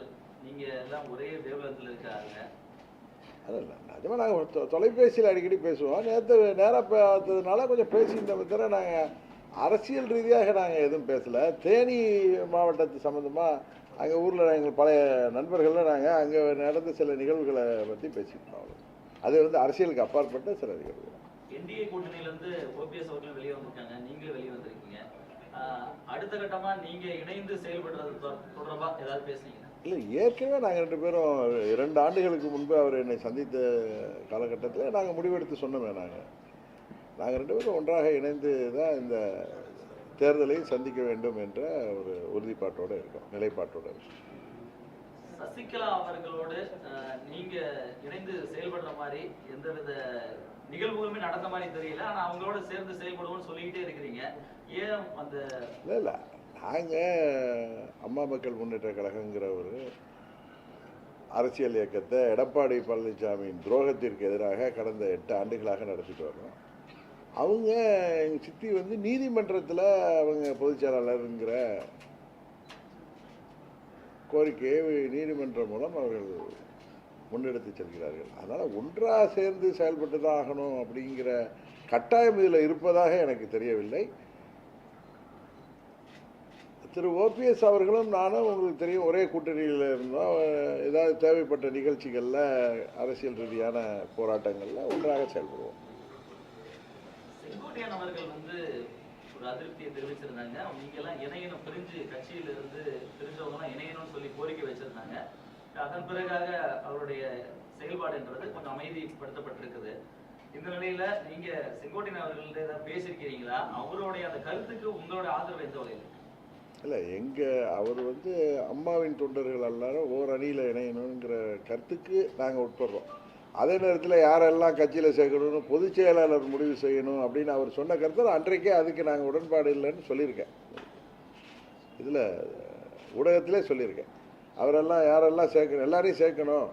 அமைச்சர்கள் நீங்க எல்லாம் ஒரே வேவலத்தில் இருக்காங்க. அதில்ல நிஜமாக நாங்கள் தொலைபேசியில் அடிக்கடி பேசுவோம். நேற்று நேராக பார்த்ததுனால கொஞ்சம் பேசியிருந்தோம் தவிர நாங்கள் அரசியல் ரீதியாக நாங்கள் எதுவும் பேசலை. தேனி மாவட்டத்து சம்மந்தமாக அங்கே ஊரில் எங்கள் பழைய நண்பர்கள்லாம் நாங்கள் அங்கே நடந்த சில நிகழ்வுகளை பற்றி அவ்வளோ அது வந்து அரசியலுக்கு அப்பாற்பட்ட சில நிகழ்வுகள். என்டிஏ கூட்டணியிலிருந்து ஓபிஎஸ் அவர்களும் வெளியே வந்திருக்காங்க. நீங்களும் வெளியே வந்திருக்கீங்க. அடுத்த கட்டமா நீங்க இணைந்து செயல்படுறது தொ- தொடர்பா ஏதாவது பேசுனீங்க இல்லை ஏற்கனவே நாங்கள் ரெண்டு பேரும் இரண்டு ஆண்டுகளுக்கு முன்பு அவர் என்னை சந்தித்த காலகட்டத்தில் நாங்கள் முடிவெடுத்து சொன்னோமே நாங்கள் நாங்கள் ரெண்டு பேரும் ஒன்றாக இணைந்து தான் இந்த தேர்தலை சந்திக்க வேண்டும் என்ற ஒரு உறுதிப்பாட்டோடு இருக்கோம் நிலைப்பாட்டோடு சசிகலா அவர்களோடு ஆஹ், நீங்க இணைந்து செயல்படுற மாதிரி எந்தவித நிகழ்வுகளுமே நடந்த மாதிரி தெரியல. ஆனா அவங்களோட சேர்ந்து செயல்படுவோம்னு சொல்லிக்கிட்டே இருக்கிறீங்க. ஏன் அந்த இல்லை இல்லை. நாங்கள் அம்மா மக்கள் முன்னேற்ற கழகங்கிற ஒரு அரசியல் இயக்கத்தை எடப்பாடி பழனிசாமியின் துரோகத்திற்கு எதிராக கடந்த எட்டு ஆண்டுகளாக நடத்திட்டு வரோம் அவங்க எங்கள் சித்தி வந்து நீதிமன்றத்தில் அவங்க பொதுச்செயலாளருங்கிற கோரிக்கையை நீதிமன்றம் மூலம் அவர்கள் முன்னெடுத்து செல்கிறார்கள். அதனால் ஒன்றாக சேர்ந்து செயல்பட்டு தான் ஆகணும் அப்படிங்கிற கட்டாயம் இதில் இருப்பதாக எனக்கு தெரியவில்லை. திரு ஓபிஎஸ் அவர்களும் நானும் உங்களுக்கு தெரியும் ஒரே கூட்டணியில் இருந்தோம். ஏதாவது தேவைப்பட்ட நிகழ்ச்சிகளில் அரசியல் ரீதியான போராட்டங்களில் ஒன்றாக செயல்படுவோம். செங்கோட்டையன் அவர்கள் வந்து ஒரு அதிருப்தியை தெரிவிச்சிருந்தாங்க. நீங்க எல்லாம் இணையணும் பிரிஞ்சு கட்சியில இருந்து பிரிஞ்சவங்க எல்லாம் இணையணும்னு சொல்லி கோரிக்கை வச்சிருந்தாங்க. அதன் பிறகாக அவருடைய செயல்பாடுன்றது கொஞ்சம் அமைதிப்படுத்தப்பட்டிருக்குது. இந்த நிலையில நீங்க செங்கோட்டையன் அவர்கள்ட்ட ஏதாவது பேசியிருக்கிறீங்களா? அவருடைய அந்த கருத்துக்கு உங்களோட ஆதரவு எந்த வகையில் இருக்கு? இல்லை எங்கள் அவர் வந்து அம்மாவின் தொண்டர்கள் எல்லாரும் ஓர் அணியில் இணையணுங்கிற கருத்துக்கு நாங்கள் உட்படுறோம். அதே நேரத்தில் யாரெல்லாம் கட்சியில் சேர்க்கணும்னு பொதுச் செயலாளர் முடிவு செய்யணும் அப்படின்னு அவர் சொன்ன கருத்தில் அன்றைக்கே அதுக்கு நாங்கள் உடன்பாடு இல்லைன்னு சொல்லியிருக்கேன். இதில் ஊடகத்திலே சொல்லியிருக்கேன். அவரெல்லாம் யாரெல்லாம் சேர்க்கணும் எல்லாரையும் சேர்க்கணும்.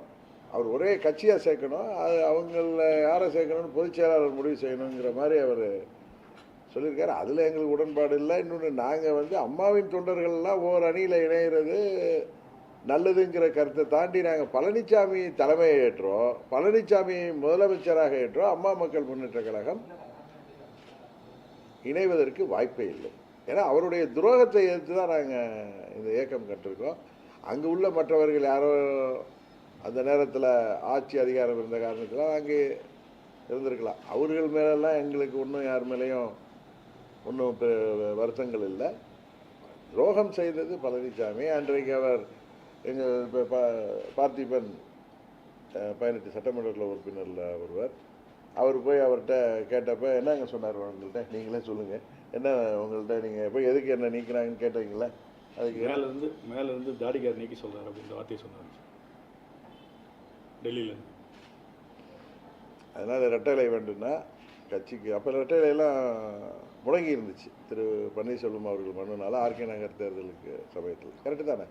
அவர் ஒரே கட்சியாக சேர்க்கணும். அது அவங்கள யாரை சேர்க்கணும்னு பொதுச் செயலாளர் முடிவு செய்யணுங்கிற மாதிரி அவர் சொல்லியிருக்காரு. அதில் எங்களுக்கு உடன்பாடு இல்லை. இன்னொன்று நாங்கள் வந்து அம்மாவின் தொண்டர்கள்லாம் ஓர் அணியில் இணையிறது நல்லதுங்கிற கருத்தை தாண்டி நாங்கள் பழனிசாமி தலைமையை ஏற்றோம். பழனிசாமி முதலமைச்சராக ஏற்றோம். அம்மா மக்கள் முன்னேற்ற கழகம் இணைவதற்கு வாய்ப்பே இல்லை. ஏன்னா அவருடைய துரோகத்தை எதிர்த்து தான் நாங்கள் இந்த இயக்கம் கட்டிருக்கோம். அங்கே உள்ள மற்றவர்கள் யாரோ அந்த நேரத்தில் ஆட்சி அதிகாரம் இருந்த காரணத்தில் அங்கே இருந்திருக்கலாம். அவர்கள் மேலெல்லாம் எங்களுக்கு ஒன்றும் யார் மேலேயும் ஒன்றும் வருத்தங்கள் இல்லை. துரோகம் செய்தது பழனிசாமி அன்றைக்கு அவர் எங்கள் பார்த்திபன் பதினெட்டு சட்டமன்றத்தில் உறுப்பினரில் ஒருவர். அவர் போய் அவர்கிட்ட கேட்டப்ப என்னங்க சொன்னார் உங்கள்கிட்ட நீங்களே சொல்லுங்கள் என்ன உங்கள்கிட்ட நீங்கள் போய் எதுக்கு என்ன நீக்கிறாங்கன்னு கேட்டீங்களே? அதுக்கு மேல இருந்து மேல இருந்து தாடிக்கார் நீக்கி சொல்றாரு அப்படின்ற வார்த்தையை சொன்னாரு. டெல்லியில அதனால் ரெட்டலை வேண்டும்னா கட்சிக்கு அப்போ ரெட்டலையெல்லாம் முடங்கி இருந்துச்சு திரு பன்னீர்செல்வம் அவர்கள் மனுனால ஆர்கே நகர் தேர்தலுக்கு சமயத்தில். கரெக்டு தானே?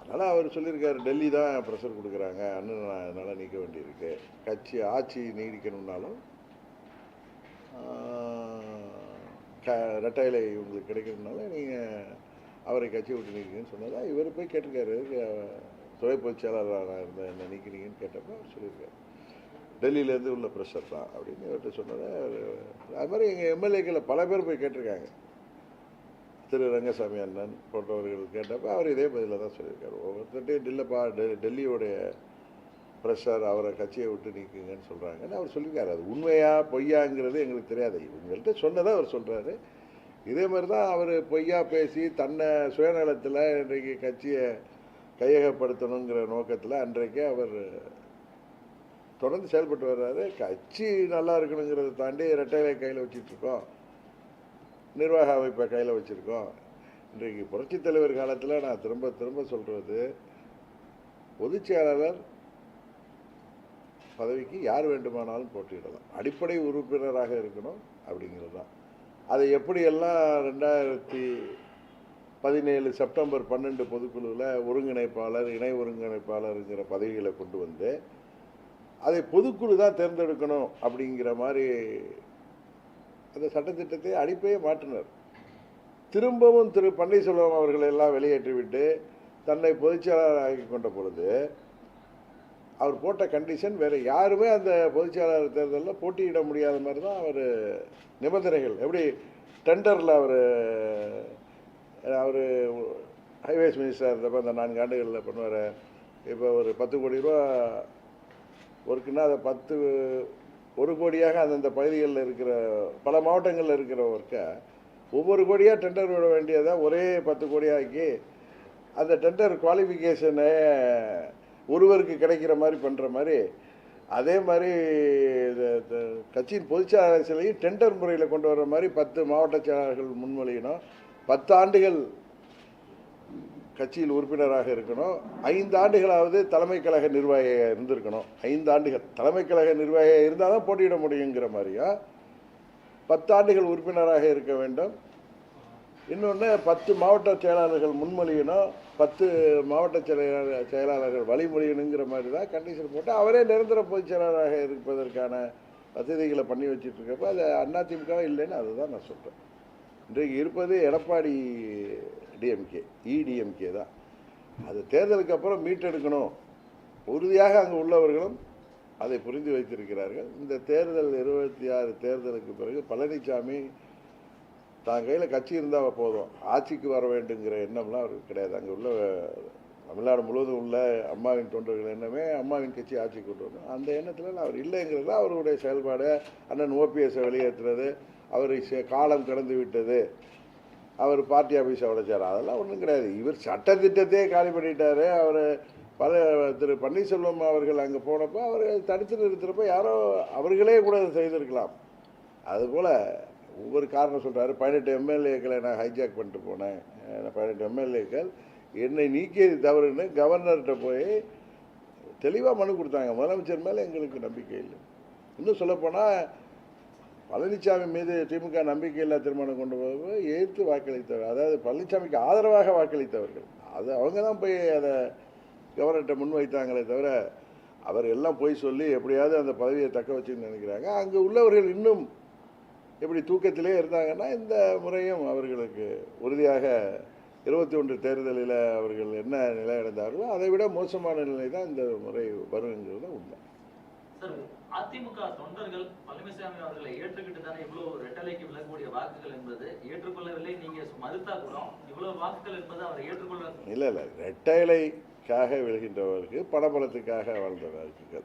அதனால் அவர் சொல்லியிருக்காரு டெல்லி தான் ப்ரெஷர் கொடுக்குறாங்க. அண்ணன் நான் அதனால் நீக்க வேண்டியிருக்கு. கட்சி ஆட்சி நீடிக்கணும்னாலும் க ரெட்டையிலை உங்களுக்கு கிடைக்கணும்னால நீங்கள் அவரை கட்சி விட்டு நீக்கிங்கன்னு சொன்னதா இவர் போய் கேட்டிருக்காரு. துறை பொதுச் செயலாளராக இருந்த என்ன நீக்கினீங்கன்னு கேட்டப்போ அவர் சொல்லியிருக்காரு. டெல்லியிலேருந்து உள்ள ப்ரெஷர் தான் அப்படின்னு இவர்கிட்ட சொன்னதை அது மாதிரி எங்கள் எம்எல்ஏக்களை பல பேர் போய் கேட்டிருக்காங்க. திரு ரங்கசாமி அண்ணன் போன்றவர்கள் கேட்டப்போ அவர் இதே பதிலில் தான் சொல்லியிருக்காரு. ஒவ்வொருத்தட்டையும் டில்லப்பா டெ- டெல்லியோடைய ப்ரெஷர் அவரை கட்சியை விட்டு நீக்குங்கன்னு சொல்கிறாங்கன்னு அவர் சொல்லியிருக்காரு. அது உண்மையா பொய்யாங்கிறது எங்களுக்கு தெரியாது. இவங்கள்ட்ட சொன்னதை அவர் சொல்கிறாரு இதே மாதிரி தான் அவர் பொய்யா பேசி தன்னை சுயநலத்தில் இன்றைக்கு கட்சியை கையகப்படுத்தணுங்கிற நோக்கத்தில் அன்றைக்கே அவர் தொடர்ந்து செயல்பட்டு வர்றாரு. கட்சி நல்லா இருக்கணுங்கிறத தாண்டி ரெட்டைலை கையில் வச்சிட்ருக்கோம் நிர்வாக அமைப்பை கையில் வச்சுருக்கோம். இன்றைக்கு புரட்சித் தலைவர் காலத்தில் நான் திரும்ப திரும்ப சொல்கிறது பொதுச் செயலாளர் பதவிக்கு யார் வேண்டுமானாலும் போட்டியிடலாம். அடிப்படை உறுப்பினராக இருக்கணும் அப்படிங்கிறது தான். அதை எப்படியெல்லாம் ரெண்டாயிரத்தி பதினேழு செப்டம்பர் பன்னெண்டு பொதுக்குழுவில் ஒருங்கிணைப்பாளர் இணை ஒருங்கிணைப்பாளருங்கிற பதவிகளை கொண்டு வந்து அதை பொதுக்குழு தான் தேர்ந்தெடுக்கணும் அப்படிங்கிற மாதிரி அந்த சட்டத்திட்டத்தை அடிப்பையே மாற்றினர். திரும்பவும் திரு பன்னீர்செல்வம் அவர்களை எல்லாம் வெளியேற்றிவிட்டு தன்னை பொதுச்செயலாளர் ஆக்கி கொண்ட பொழுது அவர் போட்ட கண்டிஷன் வேறு யாருமே அந்த பொதுச்செயலாளர் தேர்தலில் போட்டியிட முடியாத மாதிரி தான் அவர் நிபந்தனைகள். எப்படி டெண்டரில் அவர் அவர் ஹைவேஸ் மினிஸ்டராக இருந்தப்போ அந்த நான்கு ஆண்டுகளில் பண்ணுவார். இப்போ ஒரு பத்து கோடி ரூபா ஒர்க்குன்னா அதை பத்து ஒரு கோடியாக அந்தந்த பகுதிகளில் இருக்கிற பல மாவட்டங்களில் இருக்கிற ஒர்க்கை ஒவ்வொரு கோடியாக டெண்டர் விட வேண்டியதை ஒரே பத்து கோடியாக்கி அந்த டெண்டர் குவாலிஃபிகேஷனை ஒருவருக்கு கிடைக்கிற மாதிரி பண்ணுற மாதிரி அதே மாதிரி இந்த கட்சியின் பொதுச்செயலாளர் சிலையும் டெண்டர் முறையில் கொண்டு வர மாதிரி பத்து மாவட்ட செயலாளர்கள் முன்மொழியினோம் பத்து ஆண்டுகள் கட்சியில் உறுப்பினராக இருக்கணும். ஐந்து ஆண்டுகளாவது தலைமை கழக நிர்வாகியாக இருந்திருக்கணும். ஐந்து ஆண்டுகள் தலைமை கழக நிர்வாகியாக இருந்தால் தான் போட்டியிட முடியுங்கிற மாதிரியா? பத்தாண்டுகள் உறுப்பினராக இருக்க வேண்டும். இன்னொன்று பத்து மாவட்ட செயலாளர்கள் முன்மொழியணும். பத்து மாவட்ட செயலாளர் செயலாளர்கள் வழிமொழியணுங்கிற மாதிரி தான் கண்டிஷன் போட்டு அவரே நிரந்தர பொதுச் செயலாளராக இருப்பதற்கான வசதிகளை பண்ணி வச்சுட்டு அது அதிமுக இல்லைன்னு அதுதான் நான் சொல்கிறேன் இன்றைக்கு இருப்பது எடப்பாடி டிஎம்கே இடிஎம்கே தான். அது தேர்தலுக்கு அப்புறம் மீட்டெடுக்கணும். உறுதியாக அங்கே உள்ளவர்களும் அதை புரிந்து வைத்திருக்கிறார்கள். இந்த தேர்தல் இருபத்தி ஆறு தேர்தலுக்கு பிறகு பழனிசாமி தான் கையில் கட்சி இருந்தால் போதும். ஆட்சிக்கு வர வேண்டுங்கிற எண்ணம்லாம் அவருக்கு கிடையாது. அங்கே உள்ள தமிழ்நாடு முழுவதும் உள்ள அம்மாவின் தொண்டர்கள் எண்ணமே அம்மாவின் கட்சி ஆட்சிக்கு கொண்டு வரணும். அந்த எண்ணத்தில் அவர் இல்லைங்கிறது அவருடைய செயல்பாடு. அண்ணன் ஓபிஎஸ்ஸை வெளியேற்றுறது அவர் சே- காலம் கடந்து விட்டது. அவர் பார்ட்டி ஆஃபீஸை உடைச்சார் அதெல்லாம் ஒன்றும் கிடையாது. இவர் சட்டத்திட்டத்தையே காலி பண்ணிட்டாரு. அவர் பல திரு பன்னீர்செல்வம் அவர்கள் அங்கே போனப்போ அவர் தடுத்து நிறுத்துகிறப்ப யாரோ அவர்களே கூட செய்திருக்கலாம். அதுபோல் ஒவ்வொரு காரணம் சொல்கிறாரு பதினெட்டு எம்எல்ஏக்களை நான் ஹைஜாக் பண்ணிட்டு போனேன். பதினெட்டு எம்எல்ஏக்கள் என்னை நீக்கியது தவறுன்னு கவர்னர்கிட்ட போய் தெளிவாக மனு கொடுத்தாங்க. முதலமைச்சர் மேலே எங்களுக்கு நம்பிக்கை இல்லை. இன்னும் சொல்லப்போனால் பழனிசாமி மீது திமுக நம்பிக்கையில்லா தீர்மானம் கொண்டு போக எதிர்த்து வாக்களித்தவர் அதாவது பழனிசாமிக்கு ஆதரவாக வாக்களித்தவர்கள். அது அவங்க தான் போய் அதை கவர்னர்கிட்ட முன்வைத்தாங்களே தவிர அவர் எல்லாம் போய் சொல்லி எப்படியாவது அந்த பதவியை தக்க வச்சுன்னு நினைக்கிறாங்க. அங்கே உள்ளவர்கள் இன்னும் எப்படி தூக்கத்திலே இருந்தாங்கன்னா இந்த முறையும் அவர்களுக்கு உறுதியாக இருபத்தி ஒன்று தேர்தலில் அவர்கள் என்ன நிலை அடைந்தார்களோ அதை விட மோசமான நிலை தான் இந்த முறை வருங்கிறது உண்மை. சார் அதிமுக தொண்டர்கள் பழனிசாமி அவர்களை ஏற்றுக்கிட்டு தானே இவ்வளவு ரெட்டலைக்கு விலகக்கூடிய வாக்குகள் என்பது ஏற்றுக்கொள்ளவில்லை. நீங்க மறுத்தா கூட இவ்வளவு வாக்குகள் என்பது அவர் ஏற்றுக்கொள்ள இல்லை இல்லை. ரெட்டைலைக்காக விழுகின்றவருக்கு பணபலத்துக்காக வாழ்ந்தவருக்கு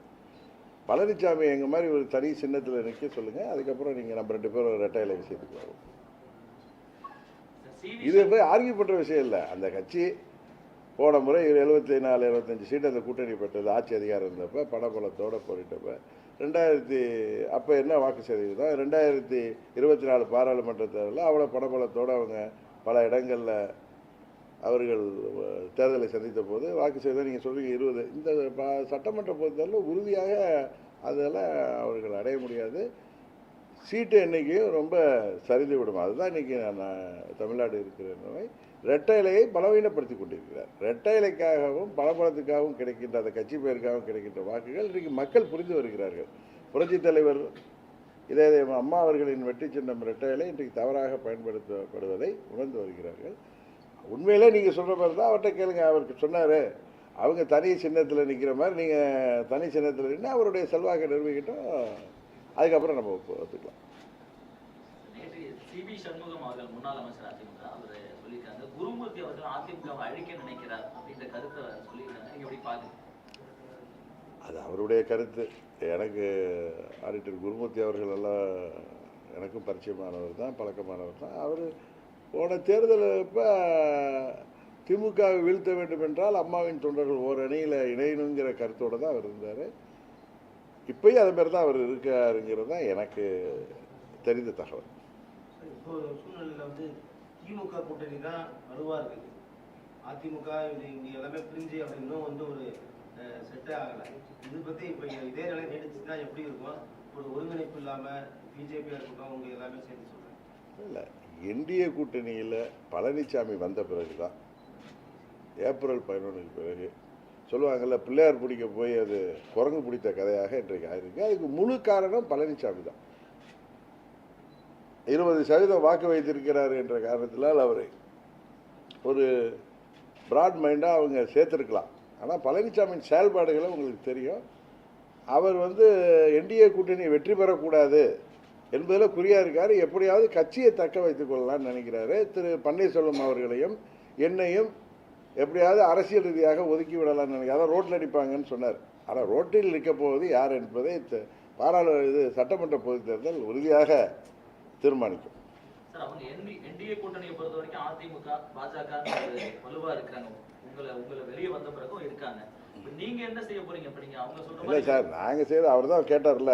பழனிசாமி எங்கள் மாதிரி ஒரு தனி சின்னத்தில் நிற்க சொல்லுங்கள் அதுக்கப்புறம் நீங்கள் நம்ம ரெண்டு பேரும் ரெட்டைலை விஷயத்துக்கு வரும் இது போய் ஆர்கியூ பண்ணுற விஷயம் இல்லை. அந்த கட்சி போன முறை எழுபத்தி நாலு எழுபத்தஞ்சு சீட் அந்த கூட்டணி பெற்றது ஆட்சி அதிகாரம் இருந்தப்போ படபலத்தோடு போரிட்டப்போ. ரெண்டாயிரத்தி அப்போ என்ன வாக்கு சதவீதம் ரெண்டாயிரத்தி இருபத்தி நாலு பாராளுமன்ற தேர்தலில் அவ்வளோ பணபலத்தோடு அவங்க பல இடங்களில் அவர்கள் தேர்தலை சந்தித்த போது வாக்கு சதவீதம் நீங்கள் சொல்கிறீங்க இருபது. இந்த சட்டமன்ற பொறுத்தவரையில் உறுதியாக அதெல்லாம் அவர்கள் அடைய முடியாது. சீட்டு எண்ணிக்கையும் ரொம்ப சரிந்து விடும். அதுதான் இன்னைக்கு நான் தமிழ்நாடு இருக்கிற நோய் ரெட்டை இலையை பலவீனப்படுத்தி கொண்டிருக்கிறார். ரெட்டை இலைக்காகவும் பலபலத்துக்காகவும் கிடைக்கின்ற அந்த கட்சி பெயருக்காகவும் கிடைக்கின்ற வாக்குகள் இன்றைக்கு மக்கள் புரிந்து வருகிறார்கள். புரட்சித் தலைவர் இதே இதே அம்மா அவர்களின் வெற்றி சின்னம் ரெட்டை இலை இன்றைக்கு தவறாக பயன்படுத்தப்படுவதை உணர்ந்து வருகிறார்கள். உண்மையிலே நீங்கள் சொல்கிற மாதிரி தான் அவர்கிட்ட கேளுங்க. அவருக்கு சொன்னார் அவங்க தனி சின்னத்தில் நிற்கிற மாதிரி நீங்கள் தனி சின்னத்தில் நின்று அவருடைய செல்வாக்கை நிரூபிக்கட்டும். அதுக்கப்புறம் நம்ம ஒத்துக்கலாம். சிபி சண்முகம் அவர்கள் முன்னாள் அமைச்சர் அதிமுக அவர் குருமூர்த்தி அவர்கள் அதிமுகவை அழிக்க நினைக்கிறார் அப்படின்ற கருத்தை சொல்லியிருக்காங்க. எப்படி பாக்குறீங்க அது அவருடைய கருத்து. எனக்கு ஆடிட்டர் குருமூர்த்தி அவர்கள் எல்லாம் எனக்கும் பரிச்சயமானவர் தான் பழக்கமானவர் தான். அவர் போன தேர்தல் இப்போ திமுகவை வீழ்த்த வேண்டும் என்றால் அம்மாவின் தொண்டர்கள் ஓர் அணியில் இணையணுங்கிற கருத்தோடு தான் அவர் இருந்தார். இப்பயும் அதே மாதிரி தான் அவர் இருக்காருங்கிறது தான் எனக்கு தெரிந்த தகவல். திமுக கூட்டணி தான் வலுவாக இருக்குது அதிமுக இது இங்கே எல்லாமே பிரிஞ்சு அப்படி இன்னும் வந்து ஒரு செட்டே ஆகலை. இது பற்றி இப்போ இதே நிலை நீடிச்சுன்னா எப்படி இருக்கும் ஒரு ஒருங்கிணைப்பு இல்லாமல் பிஜேபியாக இருக்கட்டும் அவங்க எல்லாமே சேர்த்து சொல்கிறேன் இல்லை என்டிஏ கூட்டணியில் பழனிசாமி வந்த பிறகு தான் ஏப்ரல் பதினொன்றுக்கு பிறகு. சொல்லுவாங்கல்ல பிள்ளையார் பிடிக்க போய் அது குரங்கு பிடித்த கதையாக இன்றைக்கு ஆயிருக்கு. அதுக்கு முழு காரணம் பழனிசாமி தான் இருபது சதவீதம் வாக்கு வைத்திருக்கிறார் என்ற காரணத்தினால் அவரை ஒரு ப்ராட் மைண்டாக அவங்க சேர்த்துருக்கலாம். ஆனால் பழனிசாமியின் செயல்பாடுகளை உங்களுக்கு தெரியும். அவர் வந்து என்டிஏ கூட்டணி வெற்றி பெறக்கூடாது என்பதில் குறியாக இருக்கார். எப்படியாவது கட்சியை தக்க வைத்துக் கொள்ளலாம்னு நினைக்கிறாரு. திரு பன்னீர்செல்வம் அவர்களையும் என்னையும் எப்படியாவது அரசியல் ரீதியாக ஒதுக்கி விடலாம்னு நினைக்கிறார். அதான் ரோட்டில் அடிப்பாங்கன்னு சொன்னார். ஆனால் ரோட்டில் நிற்க போவது யார் என்பதை பாராளுமன்ற இது சட்டமன்ற பொதுத் தேர்தல் உறுதியாக தீர்மானிக்கும். இல்லை சார் நாங்கள் செய்து அவர் தான் கேட்டார்ல.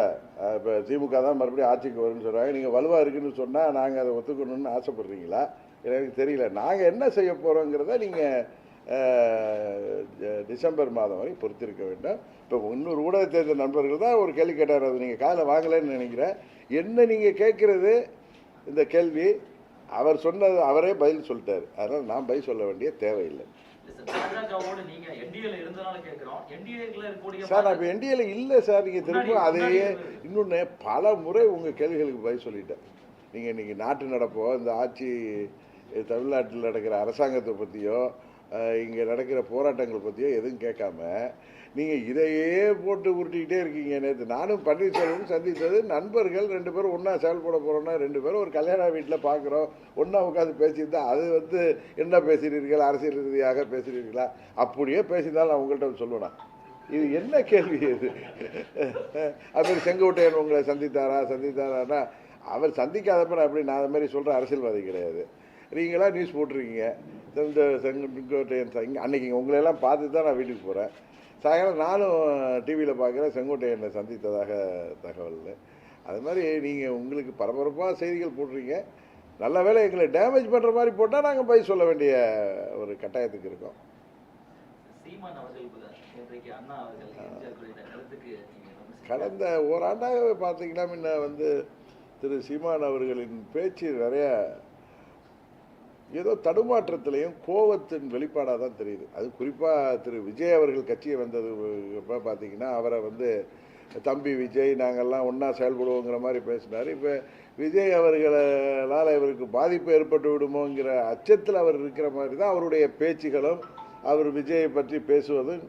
இப்போ திமுக தான் மறுபடியும் ஆட்சிக்கு வரும்னு சொல்கிறாங்க நீங்கள் வலுவாக இருக்குன்னு சொன்னால் நாங்கள் அதை ஒத்துக்கணும்னு ஆசைப்படுறீங்களா? எனக்கு தெரியல. நாங்கள் என்ன செய்ய போகிறோங்கிறத நீங்கள் டிசம்பர் மாதம் வரை பொறுத்திருக்க வேண்டும். இப்போ இன்னொரு ஊடக தேர்தல் நண்பர்கள் தான் ஒரு கேள்வி கேட்டார். அது நீங்கள் காதில் வாங்கலைன்னு நினைக்கிறேன். என்ன நீங்கள் கேட்குறது? இந்த கேள்வி. அவர் சொன்னது அவரே பதில் சொல்லிட்டார். அதனால் நான் பதில் சொல்ல வேண்டிய தேவையில்லை. இல்ல சார் நான் இப்போ என்டிஏல இல்லை சார். நீங்கள் திரும்ப அதையே இன்னொன்று பல முறை உங்கள் கேள்விகளுக்கு பதில் சொல்லிட்டேன். நீங்கள் இன்றைக்கி நாட்டு நடப்போ இந்த ஆட்சி தமிழ்நாட்டில் நடக்கிற அரசாங்கத்தை பற்றியோ இங்கே நடக்கிற போராட்டங்கள் பற்றியோ எதுவும் கேட்காம நீங்கள் இதையே போட்டு உருட்டிக்கிட்டே இருக்கீங்க நேற்று நானும் பன்னீர்செல்வம் சந்தித்தது நண்பர்கள் ரெண்டு பேரும் ஒன்றா செயல்பட போகிறோன்னா ரெண்டு பேரும் ஒரு கல்யாண வீட்டில் பார்க்குறோம் ஒன்றா உட்காந்து பேசியிருந்தா அது வந்து என்ன பேசுகிறீர்கள் அரசியல் ரீதியாக பேசுகிறீர்களா அப்படியே பேசியிருந்தாலும் நான் உங்கள்கிட்ட சொல்லுவேன். இது என்ன கேள்வி இது? அது செங்கோட்டையன் உங்களை சந்தித்தாரா? சந்தித்தாரான்னா அவர் சந்திக்காதப்ப நான் எப்படி நான் அது மாதிரி சொல்கிற அரசியல்வாதி கிடையாது. நீங்களா நியூஸ் போட்டிருக்கீங்க. இந்த செங்கோட்டையன் ச- இங்க- அன்னைக்கு உங்களையெல்லாம் பார்த்து தான் நான் வீட்டுக்கு போகிறேன் சாயங்காலம் நானும் டிவியில் பார்க்குறேன். செங்கோட்டையனை சந்தித்ததாக தகவல். அது மாதிரி நீங்கள் உங்களுக்கு பரபரப்பாக செய்திகள் போடுறீங்க நல்ல வேளை எங்களை டேமேஜ் பண்ணுற மாதிரி போட்டால் நாங்கள் போய் சொல்ல வேண்டிய ஒரு கட்டாயத்துக்கு இருக்கோம். கடந்த ஓராண்டாகவே பார்த்தீங்கன்னா முன்ன வந்து திரு சீமான் அவர்களின் பேச்சு நிறைய ஏதோ தடுமாற்றத்திலையும் கோபத்தின் வெளிப்பாடாக தான் தெரியுது. அது குறிப்பாக திரு விஜய் அவர்கள் கட்சியை வந்தது இப்போ பார்த்தீங்கன்னா அவரை வந்து தம்பி விஜய் நாங்கள்லாம் ஒன்றா செயல்படுவோங்கிற மாதிரி பேசினார். இப்போ விஜய் அவர்களால் இவருக்கு பாதிப்பு ஏற்பட்டு விடுமோங்கிற அச்சத்தில் அவர் இருக்கிற மாதிரி தான் அவருடைய பேச்சுகளும் அவர் விஜயை பற்றி பேசுவதும்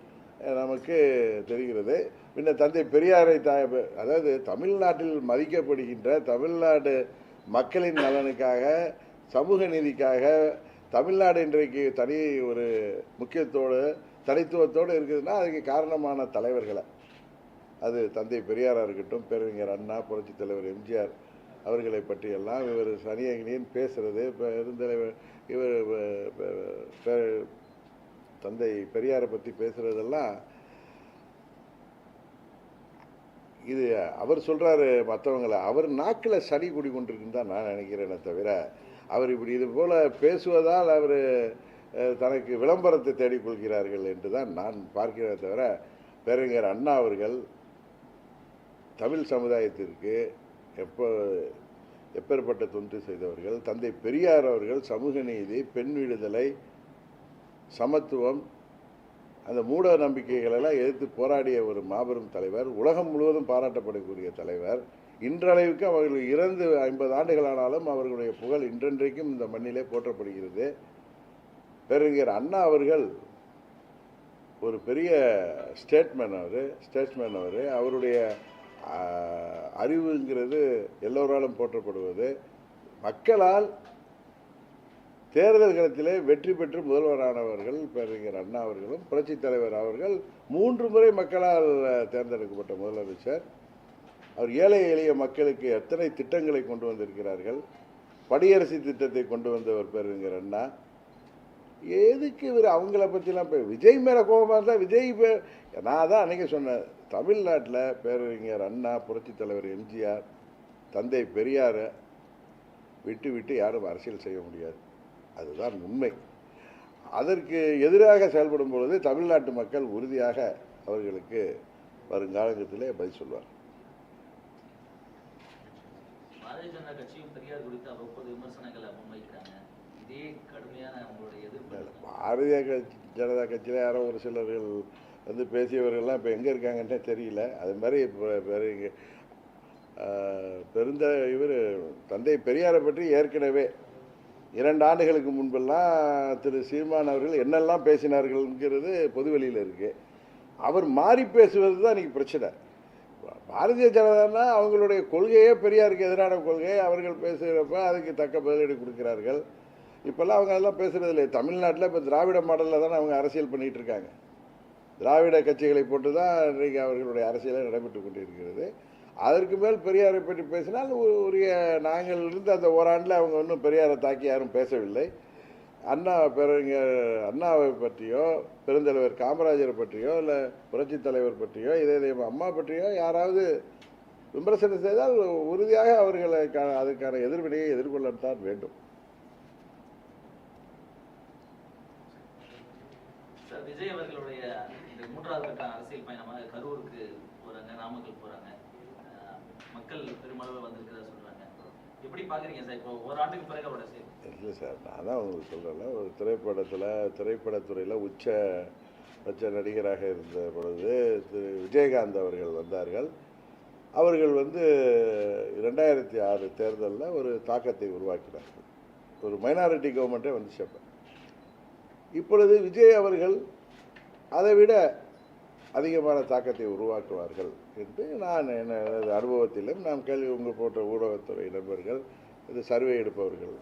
நமக்கு தெரிகிறது. பின்ன தந்தை பெரியாரை தாய் அதாவது தமிழ்நாட்டில் மதிக்கப்படுகின்ற தமிழ்நாடு மக்களின் நலனுக்காக சமூக நீதிக்காக தமிழ்நாடு இன்றைக்கு தனி ஒரு முக்கியத்தோடு தனித்துவத்தோடு இருக்குதுன்னா அதுக்கு காரணமான தலைவர்களை. அது தந்தை பெரியாராக இருக்கட்டும் பேரறிஞர் அண்ணா புரட்சித் தலைவர் எம்ஜிஆர் அவர்களை பற்றியெல்லாம் இவர் சனியகினியன் பேசுறது. இப்போ இவர் தந்தை பெரியாரை பற்றி பேசுகிறதெல்லாம் இது அவர் சொல்கிறாரு மற்றவங்கள அவர் நாக்கில் சனி குடி கொண்டிருக்குன்னு தான் நான் நினைக்கிறேனே தவிர அவர் இப்படி இது போல் பேசுவதால் அவர் தனக்கு விளம்பரத்தை தேடிக்கொள்கிறார்கள் என்று தான் நான் பார்க்கிறேன் தவிர பேரறிஞர் அண்ணா அவர்கள் தமிழ் சமுதாயத்திற்கு எப்போ எப்பேற்பட்ட தொண்டு செய்தவர்கள் தந்தை பெரியார் அவர்கள் சமூக நீதி பெண் விடுதலை சமத்துவம் அந்த மூட நம்பிக்கைகளெல்லாம் எதிர்த்து போராடிய ஒரு மாபெரும் தலைவர் உலகம் முழுவதும் பாராட்டப்படக்கூடிய தலைவர் இன்றளவுக்கு அவர்கள் இறந்து ஐம்பது ஆண்டுகளானாலும் அவர்களுடைய புகழ் இன்றென்றைக்கும் இந்த மண்ணிலே போற்றப்படுகிறது. பெருங்கர் அண்ணா அவர்கள் ஒரு பெரிய ஸ்டேட்மேன் அவர் ஸ்டேட்ஸ்மேன் அவர். அவருடைய அறிவுங்கிறது எல்லோராலும் போற்றப்படுவது. மக்களால் தேர்தல் களத்திலே வெற்றி பெற்று முதல்வரானவர்கள் பேரறிஞர் அண்ணா அவர்களும் புரட்சித் தலைவர் அவர்கள் மூன்று முறை மக்களால் தேர்ந்தெடுக்கப்பட்ட முதலமைச்சர். அவர் ஏழை எளிய மக்களுக்கு எத்தனை திட்டங்களை கொண்டு வந்திருக்கிறார்கள்? படியரசு திட்டத்தை கொண்டு வந்தவர் பேருங்கிற அண்ணா. எதுக்கு இவர் அவங்கள பற்றிலாம் இப்போ விஜய் மேலே கோபமாக இருந்தால் விஜய் பேர் நான் தான் அன்றைக்கி சொன்னேன் தமிழ்நாட்டில் பேரறிஞர் அண்ணா புரட்சித் தலைவர் எம்ஜிஆர் தந்தை பெரியாரை விட்டு விட்டு யாரும் அரசியல் செய்ய முடியாது. அதுதான் உண்மை. அதற்கு எதிராக செயல்படும் பொழுது தமிழ்நாட்டு மக்கள் உறுதியாக அவர்களுக்கு வருங்காலத்திலே பதில் சொல்வார் பாரதிய ஜனதா கட்சியும் பெரியார் குறித்து அவ்வப்போது விமர்சனங்களை முன்வைக்கிறாங்க இதே கடுமையான அவங்களுடைய எதிர்ப்பு. பாரதிய கட்சி ஜனதா கட்சியில் யாரோ ஒரு சிலர்கள் வந்து பேசியவர்கள்லாம் இப்போ எங்கே இருக்காங்கன்னே தெரியல. அது மாதிரி இப்போ பெரிய பெருந்த இவர் தந்தை பெரியாரை பற்றி ஏற்கனவே இரண்டு ஆண்டுகளுக்கு முன்பெல்லாம் திரு சீமான் அவர்கள் என்னெல்லாம் பேசினார்கள்ங்கிறது பொதுவெளியில் இருக்குது அவர் மாறி பேசுவது தான் இன்றைக்கி பிரச்சனை. பாரதிய ஜனதான்னா அவங்களுடைய கொள்கையே பெரியாருக்கு எதிரான கொள்கை அவர்கள் பேசுகிறப்ப அதுக்கு தக்க பதிலடி கொடுக்கிறார்கள். இப்போல்லாம் அவங்க அதெல்லாம் பேசுகிறது இல்லை தமிழ்நாட்டில் இப்போ திராவிட மாடலில் தானே அவங்க அரசியல் பண்ணிகிட்டு இருக்காங்க. திராவிட கட்சிகளை போட்டு தான் இன்றைக்கு அவர்களுடைய அரசியலே நடைபெற்று கொண்டிருக்கிறது. அதற்கு மேல் பெரியாரை பற்றி பேசினால் ஒரு- உரிய நாங்கள் இருந்து அந்த ஓராண்டில் அவங்க ஒன்றும் பெரியாரை தாக்கி யாரும் பேசவில்லை. அண்ணா பெருங்கர் அண்ணாவை பற்றியோ பெருந்தலைவர் காமராஜரை பற்றியோ இல்லை புரட்சி தலைவர் பற்றியோ இதே இதே அம்மா பற்றியோ யாராவது விமர்சனம் செய்தால் உறுதியாக அவர்களை அதுக்கான எதிர்வினையை எதிர்கொள்ளத்தான் வேண்டும். விஜய் அவர்களுடைய இந்த மூன்றாவது கட்ட அரசியல் பயணமாக கரூருக்கு போறாங்க நாமக்கல் போறாங்க. மக்கள் பெருமளவு வந்திருக்கிற எப்படி சார்? இப்போ ஒரு ஆண்டுக்கு பிறகு அவரோட இல்லை சார் நான் தான் உங்களுக்கு சொல்கிறேன்ல ஒரு திரைப்படத்தில் திரைப்படத்துறையில் உச்ச பட்ச நடிகராக இருந்த பொழுது திரு விஜயகாந்த் அவர்கள் வந்தார்கள். அவர்கள் வந்து ரெண்டாயிரத்தி ஆறு தேர்தலில் ஒரு தாக்கத்தை உருவாக்கினார்கள். ஒரு மைனாரிட்டி கவர்மெண்ட்டே வந்துச்சு அப்போ. இப்பொழுது விஜய் அவர்கள் அதை விட அதிகமான தாக்கத்தை உருவாக்குவார்கள் என்று நான் எனது அனுபவத்திலும் நாம் கேள்வி உங்கள் போன்ற ஊடகத்துறை நண்பர்கள் இது சர்வே எடுப்பவர்கள்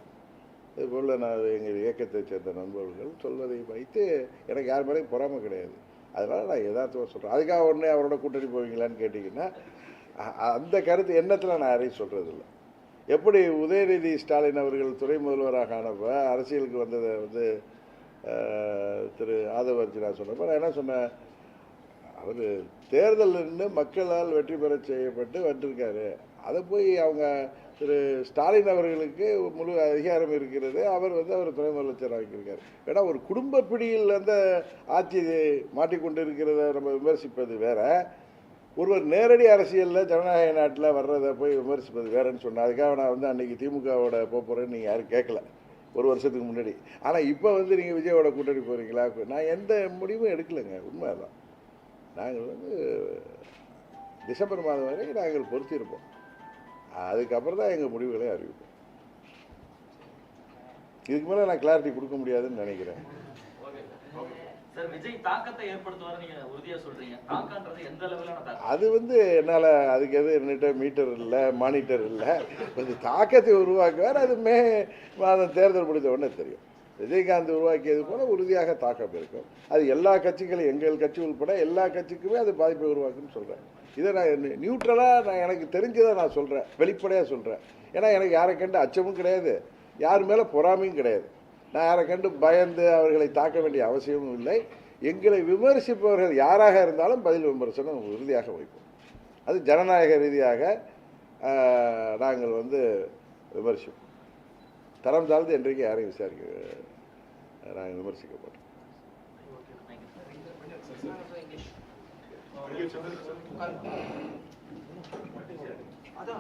இதுபோல் நான் எங்கள் இயக்கத்தைச் சேர்ந்த நண்பர்கள் சொல்வதை வைத்து எனக்கு யார் மேலேயும் பொறாமை கிடையாது. அதனால் நான் எதார்த்தமாக சொல்கிறேன் அதுக்காக உடனே அவரோட கூட்டணி போவீங்களான்னு கேட்டிங்கன்னா அந்த கருத்து எண்ணத்தில் நான் யாரையும் சொல்கிறதில்ல எப்படி உதயநிதி ஸ்டாலின் அவர்கள் துணை முதல்வராக ஆனப்போ அரசியலுக்கு வந்ததை வந்து திரு ஆதவ அர்ஜுனா சொன்னப்போ நான் என்ன சொன்னேன்? அவர் தேர்தலில் நின்று மக்களால் வெற்றி பெற செய்யப்பட்டு வந்திருக்காரு. அதை போய் அவங்க திரு ஸ்டாலின் அவர்களுக்கு முழு அதிகாரம் இருக்கிறது. அவர் வந்து அவர் துணை முதலமைச்சர் ஆகியிருக்கார் ஏன்னா ஒரு குடும்ப பிடியில் அந்த ஆட்சி மாட்டிக்கொண்டு இருக்கிறத நம்ம விமர்சிப்பது வேற. ஒருவர் நேரடி அரசியலில் ஜனநாயக நாட்டில் வர்றதை போய் விமர்சிப்பது வேறன்னு சொன்னேன் அதுக்காக நான் வந்து அன்னைக்கு திமுகவோட போக போகிறேன்னு நீங்கள் யாரும் கேட்கல ஒரு வருஷத்துக்கு முன்னாடி. ஆனால் இப்போ வந்து நீங்கள் விஜயோட கூட்டணி போகிறீங்களா நான் எந்த முடிவும் எடுக்கலைங்க. உண்மை தான் நாங்கள் வந்து டிசம்பர் மாதம் வரை நாங்கள் பொறுத்திருப்போம். அதுக்கப்புறம் தான் எங்கள் முடிவுகளை அறிவிப்போம். இதுக்கு மேலே நான் கிளாரிட்டி கொடுக்க முடியாதுன்னு நினைக்கிறேன். அது வந்து என்னால் அதுக்கு எது என்னட்ட மீட்டர் இல்லை மானிட்டர் இல்லை. கொஞ்சம் தாக்கத்தை உருவாக்குவார். அது மே மாதம் தேர்தல் முடிந்த உடனே தெரியும். விஜயகாந்த் உருவாக்கியது போல உறுதியாக தாக்கம் இருக்கும். அது எல்லா கட்சிகளும் எங்கள் கட்சி உள்பட எல்லா கட்சிக்குமே அது பாதிப்பை உருவாக்குன்னு சொல்கிறேன் இதை நான் நியூட்ரலாக நான் எனக்கு தெரிஞ்சதை நான் சொல்கிறேன் வெளிப்படையாக சொல்கிறேன் ஏன்னா எனக்கு யாரை கண்டு அச்சமும் கிடையாது. யார் மேலே பொறாமையும் கிடையாது. நான் யாரை கண்டு பயந்து அவர்களை தாக்க வேண்டிய அவசியமும் இல்லை. எங்களை விமர்சிப்பவர்கள் யாராக இருந்தாலும் பதில் விமர்சனம் உறுதியாக வைப்போம். அது ஜனநாயக ரீதியாக நாங்கள் வந்து விமர்சிப்போம். தரம் தாழ்ந்து என்றைக்கு யாரையும் விசாரிக்க നാരായണ വിമർശിക്കപ്പെട്ടു അതാ.